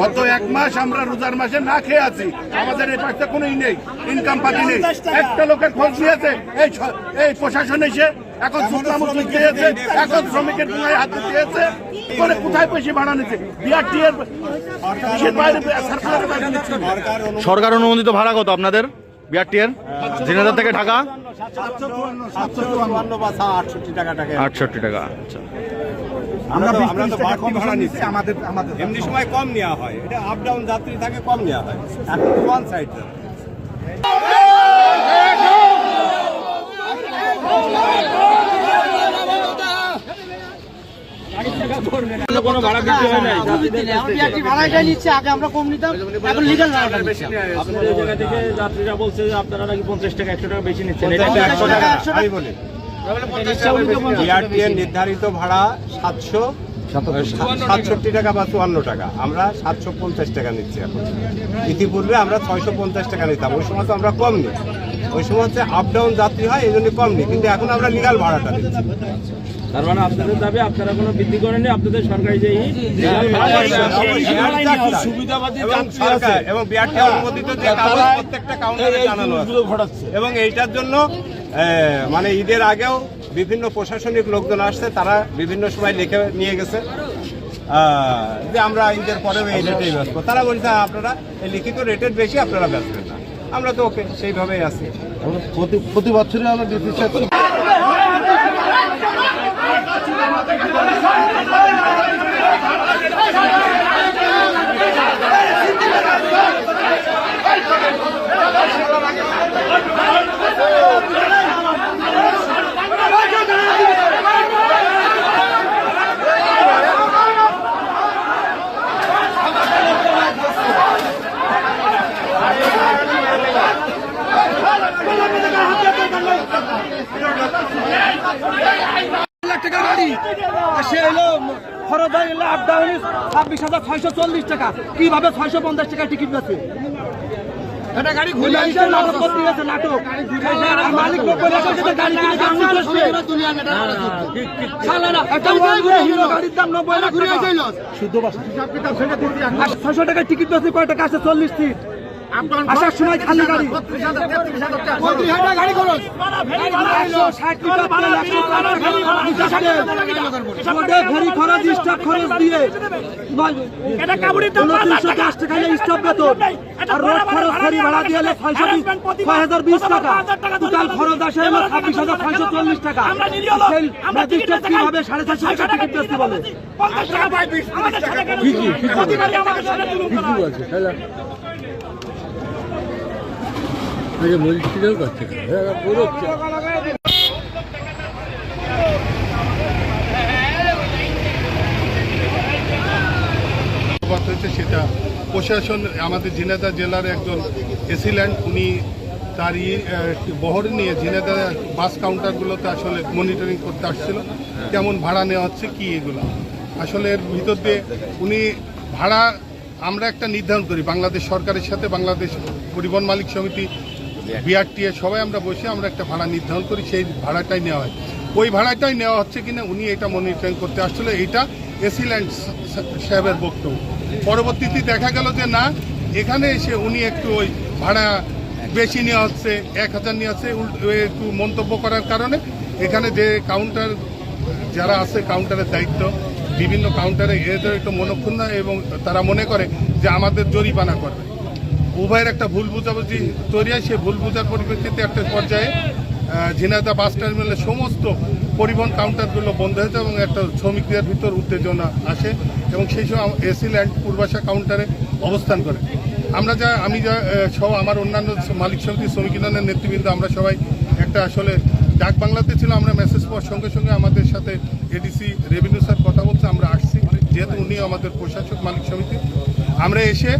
গত এক মাস আমরা রোজার মাসে না খেয়ে আছি। আমাদের এই পাশে কোনো ই নেই ইনকাম পাতি নেই। একটা লোকের খোঁজ নিয়েছে এই এই প্রশাসন এসে এখন শুক্লামুখী দিয়েছে এখন শ্রমিকের গুঁড়ায় হাত দিয়েছে। করে কোথায় পয়সা ভাড়া নিচ্ছে? বিআরটি এর সরকারের বাইরে নিচ্ছে। সরকার অনুমোদিত ভাড়া কত আপনাদের? বিআরটি এর? ঝিনাইদহ থেকে ঢাকা? আটষট্টি টাকা আচ্ছা। আমরা তো- আমরা তো বাড়তি ভাড়া নিচ্ছি। আমাদের আমাদের এমনি সময় কম নেওয়া হয়। এটা আপ ডাউন যাত্রী থাকে কম নেওয়া হয়। এখন ওয়ান সাইড নিচ্ছে। আগে আমরা কম নিতাম। এখন লিগাল ভাড়াটা নিচ্ছে আপনাদের জায়গা থেকে যাত্রীরা বলছে যে আপনারা নাকি পঞ্চাশ টাকা একশো টাকা বেশি নিচ্ছেন। একশো টাকা। একশো আমি বলি বিআরটি এর নির্ধারিত ভাড়া সাতশো সাতষট্টি টাকা বা চুয়ান্ন টাকা। আমরা সাতশো পঞ্চাশ টাকা নিচ্ছি এখন। ইতিপূর্বে আমরা ছয়শো পঞ্চাশ টাকা নিতাম। ওই সময় তো আমরা কম নিই ওই সময় হচ্ছে আপ ডাউন যাত্রী হয় এই জন্য কম নিই কিন্তু এখন আমরা লিগাল ভাড়াটা দিচ্ছি তার মানে আপনাদের দাবি আপনারা কোনো বৃদ্ধি করেননি আপনাদের সরকারি যে এবং সরকার এবং বিআরটি অনুমোদিত যে কাগজ প্রত্যেকটা কাউন্টারে জানানো এবং এইটার জন্য মানে ঈদের আগেও বিভিন্ন প্রশাসনিক লোকজন আসছে তারা বিভিন্ন সময় লিখে নিয়ে গেছে যে আমরা ঈদের পরেও এই রেটেই ব্যস্ত তারা বলছে "হ্যাঁ, আপনারা এই লিখিত রেটের বেশি আপনারা ব্যস্তেন না আমরা তো ওকে সেইভাবেই আছি প্রতি বছরই আমরা ডিসি লাখ টাকার গাড়ি আর সে এলো খরচ হয়ে এলো আপ ডাউন ছাব্বিশ হাজার ছয়শো চল্লিশ টাকা। কীভাবে ছয়শো পঞ্চাশ টাকা টিকিট আছে এটা গাড়ি ঘুরে নাটক। করতে গেছে নাটক। মালিক লোক বলে গেছে গাড়ি কিনে। শালা না, এটা ঘুরে হিরো গাড়ির দাম টাকা। টাকার টিকিট আছে কয় টাকা আছে? চল্লিশ সিট আসার সময় খালি গাড়ি। গাড়ি। রোডে ভেরি খরচ, স্টাফ খরচ দিয়ে। উনত্রিশশো দশ টাকা। স্টাফ বেতন। আর রোড খরচ ফেরি ভাড়া দিয়ে ছয়শো ছয় হাজার বিশ টাকা। টোটাল খরচ আসে হলো ছাব্বিশ হাজার ছয়শো চল্লিশ টাকা। ম্যাজিস্ট্রেট কীভাবে সাড়ে চারশো টাকা টিকিট বেচতে বলে? কথা হচ্ছে। সেটা। প্রশাসন, আমাদের ঝিনাইদহ জেলার একজন এসিল্যান্ড, উনি তার বহর নিয়ে ঝিনাইদহ বাস কাউন্টারগুলোতে আসলে মনিটরিং করতে আসছিল। কেমন ভাড়া নেওয়া হচ্ছে, কি এগুলো। আসলে এর ভিতর দিয়ে উনি ভাড়া আমরা একটা নির্ধারণ করি। বাংলাদেশ সরকারের সাথে বাংলাদেশ পরিবহন মালিক সমিতি বিআরটিএ সবাই আমরা বসে আমরা একটা ভাড়া নির্ধারণ করি, সেই ভাড়াটাই নেওয়া হয়। ওই ভাড়াটাই নেওয়া হচ্ছে কিনা উনি এটা মনিটরিং করতে আসছিল, এইটা এসিল্যান্ড সাহেবের বক্তব্য। পরবর্তীতে দেখা গেল যে না, এখানে এসে উনি একটু ওই ভাড়া বেশি নেওয়া হচ্ছে, এক হাজার নেওয়া হচ্ছে একটু মন্তব্য করার কারণে এখানে যে কাউন্টার যারা আছে কাউন্টারের দায়িত্ব, বিভিন্ন কাউন্টারে এদের একটু মনক্ষুণ্ণ এবং তারা মনে করে যে আমাদের জরিমানা করবে। উভয়ের একটা ভুল বুঝাবুঝি তৈরি হয় সেই ভুল বুঝার পরিপ্রেক্ষিতে একটা পর্যায়ে আহ, ঝিনাইদহ বাস টার্মিনালের সমস্ত পরিবহন কাউন্টারগুলো বন্ধ হয়েছে এবং একটা শ্রমিকদের ভিতর উত্তেজনা আসে এবং সেই সময় এসি ল্যান্ড পূর্বাশা কাউন্টারে অবস্থান করে। আমরা যা আমি যা সহ আমার অন্যান্য মালিক সমিতি শ্রমিক ইউনিয়নের নেতৃবৃন্দ আমরা সবাই একটা আসলে ডাক বাংলাতে ছিল আমরা মেসেজ পাওয়ার সঙ্গে সঙ্গে আমাদের সাথে এডিসি রেভিনিউ স্যার কথা বলছে আমরা আসছি। যেহেতু উনি আমাদের প্রশাসক মালিক সমিতি। আমরা এসে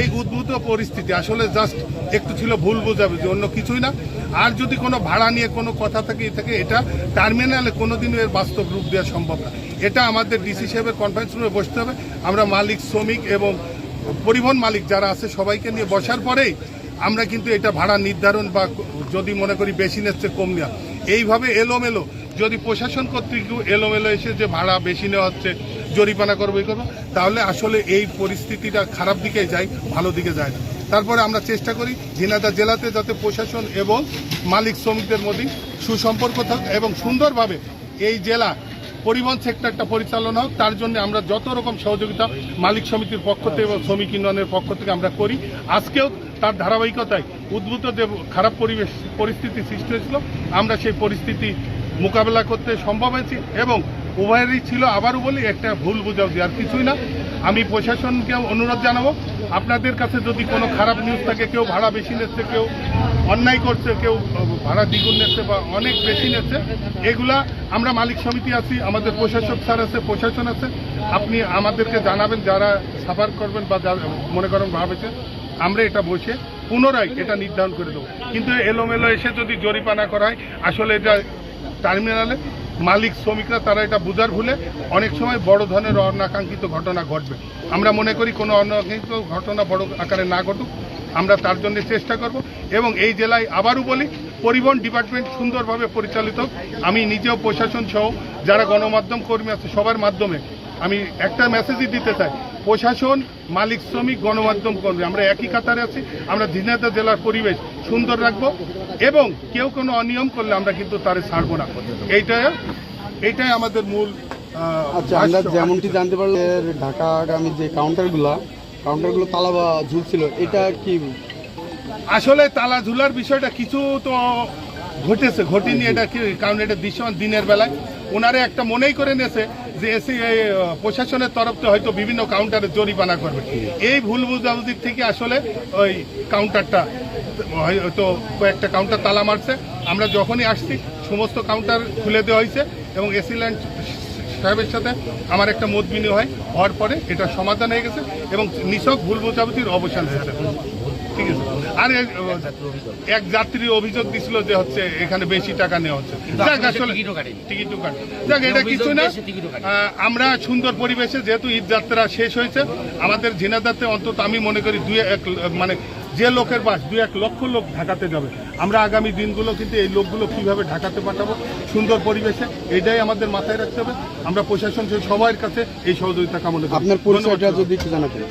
এই উদ্ভূত পরিস্থিতি। আসলে জাস্ট একটু ছিল ভুল বোঝাবে যে অন্য কিছুই না। আর যদি কোনো ভাড়া নিয়ে কোনো কথা থাকে থাকে, এটা টার্মিনালে কোনোদিনও এর বাস্তব রূপ দেওয়া সম্ভব না। এটা আমাদের ডিসি সাহেবের কনফারেন্স রুমে বসতে হবে। আমরা মালিক, শ্রমিক এবং পরিবহন মালিক যারা আছে, সবাইকে নিয়ে বসার পরেই আমরা কিন্তু এটা ভাড়া নির্ধারণ বা যদি মনে করি বেশি নিচ্ছে, কম নেওয়া। এইভাবে এলোমেলো, যদি প্রশাসন কর্তৃক এলোমেলো এসে যে ভাড়া বেশি নেওয়া হচ্ছে জরিমানা করব এই করব। তাহলে আসলে এই পরিস্থিতিটা খারাপ দিকে যায় ভালো দিকে যায় না। তারপরে আমরা চেষ্টা করি ঝিনাইদহ জেলাতে যাতে প্রশাসন এবং মালিক শ্রমিকদের মধ্যে সুসম্পর্ক থাকে এবং সুন্দরভাবে এই জেলা পরিবহন সেক্টরটা পরিচালনা হোক, তার জন্য আমরা যত রকম সহযোগিতা মালিক সমিতির পক্ষ থেকে এবং শ্রমিক ইউনিয়নের পক্ষ থেকে আমরা করি। আজকেও তার ধারাবাহিকতায় উদ্ভূত যে খারাপ পরিবেশ, পরিস্থিতি সৃষ্টি হয়েছিল, আমরা সেই পরিস্থিতি মোকাবেলা করতে সম্ভব হয়েছি এবং উভয়েরই ছিল আবারও বলি, একটা ভুল বুঝাবুঝি, আর কিছুই না। আমি প্রশাসনকে অনুরোধ জানাব, আপনাদের কাছে যদি কোনো খারাপ নিউজ থাকে, কেউ ভাড়া বেশি নিচ্ছে, কেউ অন্যায় করছে, কেউ ভাড়া দ্বিগুণ নিচ্ছে বা অনেক বেশি নিচ্ছে, এগুলা আমরা মালিক সমিতি আছি, আমাদের প্রশাসক স্যার আছে, প্রশাসন আছে। আপনি আমাদেরকে জানাবেন, যারা সাফার করবেন বা মনে করেন ভাবেছে আমরা এটা বসে পুনরায় এটা নির্ধারণ করে দেবো। কিন্তু এলোমেলো এসে যদি জরিপানা করা হয় আসলে এটা টার্মিনালে মালিক শ্রমিকরা, তারা এটা বুঝার ভুলে অনেক সময় বড় ধরনের অনাকাঙ্ক্ষিত ঘটনা ঘটবে। আমরা মনে করি কোনো অনাকাঙ্ক্ষিত ঘটনা বড় আকারে না ঘটুক, আমরা তার জন্য চেষ্টা করব এবং এই জেলায় আবারও বলি, পরিবহন ডিপার্টমেন্ট সুন্দরভাবে পরিচালিত আমি নিজেও প্রশাসন সহ যারা গণমাধ্যম কর্মী আছে, সবার মাধ্যমে আমি একটা মেসেজই দিতে চাই প্রশাসন মালিক শ্রমিক গণমাধ্যম কর্মী। আমরা একই কাতারে আছি আমরা ঝিনাইদহ জেলার পরিবেশ সুন্দর রাখব এবং কেউ কোনো অনিয়ম করলে আমরা কিন্তু তারে ছাড়বো না। এইটাই এইটাই আমাদের মূল আচ্ছা আমরা যেমনটি জানতে পারলাম ঢাকা ঢাকাগামী যে কাউন্টারগুলো কাউন্টারগুলো তালা বা ঝুলছিল এটা কি? আসলে তালা ঝুলার বিষয়টা কিছু তো ঘটেছে ঘটেনি এটা কি কারণ এটা দৃশ্যমান দিনের বেলায়। ওনারা একটা মনেই করে নিয়েছে যে এসি প্রশাসনের তরফ থেকে হয়তো বিভিন্ন কাউন্টারে জরিমানা করবে। এই ভুল বুঝাবুঝির থেকে আসলে ওই কাউন্টারটা হয়তো কয়েকটা কাউন্টার তালা মারছে। আমরা যখনই আসছি, সমস্ত কাউন্টার খুলে দেওয়া হয়েছে এবং এসি ল্যান্ড সাহেবের সাথে আমার একটা মত বিনিময় হওয়ার পরে এটা সমাধান হয়ে গেছে এবং নিছক ভুল বোঝাবুঝির অবসান হয়েছে। ঠিক আছে আর এক যাত্রী অভিযোগ দিছিল যে হচ্ছে এখানে বেশি টাকা নেওয়া হচ্ছে। যাক আসলে টিকিটও কাটে যাক এটা কিছু না। আমরা সুন্দর পরিবেশে যেহেতু ঈদ যাত্রা শেষ হয়েছে আমাদের ঝিনাদাতে অন্তত আমি মনে করি দুই এক মানে যে লোকের বাস দুই এক লক্ষ লোক ঢাকাতে যাবে। আমরা আগামী দিনগুলো কিন্তু এই লোকগুলো কীভাবে ঢাকাতে পাঠাবো সুন্দর পরিবেশে এটাই আমাদের মাথায় রাখতে হবে। আমরা প্রশাসন সবার কাছে এই সহযোগিতা কামনা করি। আপনার পরিচয়টা যদি একটু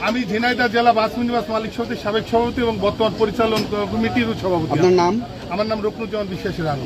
আমি ঝিনাইদা জেলা বাস মিনিবাস মালিক সমিতির সাবেক সভাপতি এবং বর্তমান পরিচালন কমিটির সভাপতি। আপনার নাম? আমার নাম রুকনুজ্জামান বিশ্বাসের রানু।